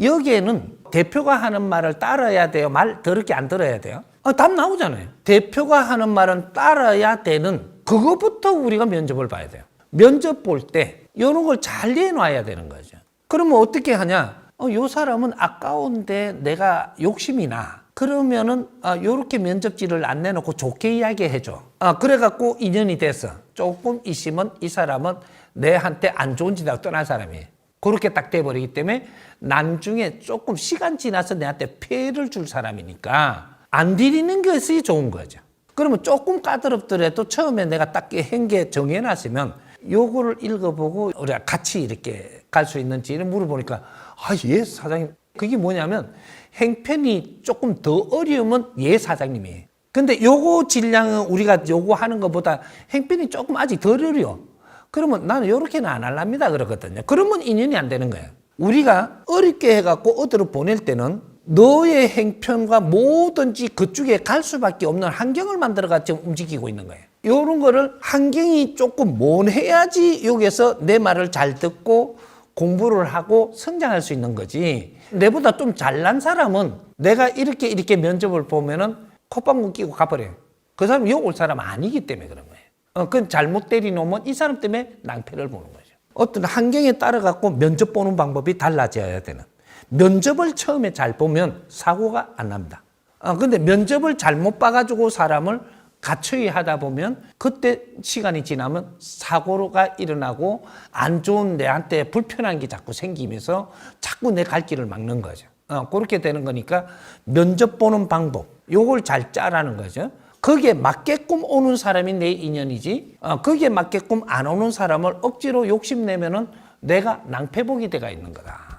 여기에는 대표가 하는 말을 따라야 돼요? 말 더럽게 안 들어야 돼요? 아, 답 나오잖아요. 대표가 하는 말은 따라야 되는 그거부터 우리가 면접을 봐야 돼요. 면접 볼 때 이런 걸 잘 내놔야 되는 거죠. 그러면 어떻게 하냐? 어, 요 사람은 아까운데 내가 욕심이 나. 그러면은 아, 요렇게 면접지를 안 내놓고 좋게 이야기해 줘. 아, 그래갖고 인연이 돼서 조금 있으면 이 사람은 내한테 안 좋은 짓하고 떠난 사람이에요. 그렇게 딱 돼버리기 때문에 나중에 조금 시간 지나서 내한테 피해를 줄 사람이니까 안 들이는 것이 좋은 거죠. 그러면 조금 까다롭더라도 처음에 내가 딱한게 정해놨으면 요거를 읽어보고 우리가 같이 이렇게 갈 수 있는지를 물어보니까 아, 예, 사장님. 그게 뭐냐면 행편이 조금 더 어려우면 예, 사장님이에요. 근데 요거 질량은 우리가 요거 하는 것보다 행편이 조금 아직 덜 어려워. 그러면 나는 요렇게는 안 할랍니다. 그러거든요. 그러면 인연이 안 되는 거예요. 우리가 어렵게 해갖고 어디로 보낼 때는 너의 행편과 뭐든지 그쪽에 갈 수밖에 없는 환경을 만들어가 지금 움직이고 있는 거예요. 요런 거를 환경이 조금 mon해야지 여기서 내 말을 잘 듣고 공부를 하고 성장할 수 있는 거지. 내보다 좀 잘난 사람은 내가 이렇게 이렇게 면접을 보면은 콧방울 끼고 가버려요. 그 사람 욕올 사람 아니기 때문에 그런 거예요. 어, 그건 잘못 때리놓으면 이 사람 때문에 낭패를 보는 거죠. 어떤 환경에 따라 갖고 면접 보는 방법이 달라져야 되는. 면접을 처음에 잘 보면 사고가 안 납니다. 어, 근데 면접을 잘못 봐가지고 사람을 가처이 하다 보면 그때 시간이 지나면 사고가 일어나고 안 좋은 내한테 불편한 게 자꾸 생기면서 자꾸 내 갈 길을 막는 거죠. 어, 그렇게 되는 거니까 면접 보는 방법, 요걸 잘 짜라는 거죠. 거기에 맞게끔 오는 사람이 내 인연이지, 어, 거기에 맞게끔 안 오는 사람을 억지로 욕심내면은 내가 낭패복이 돼가 있는 거다.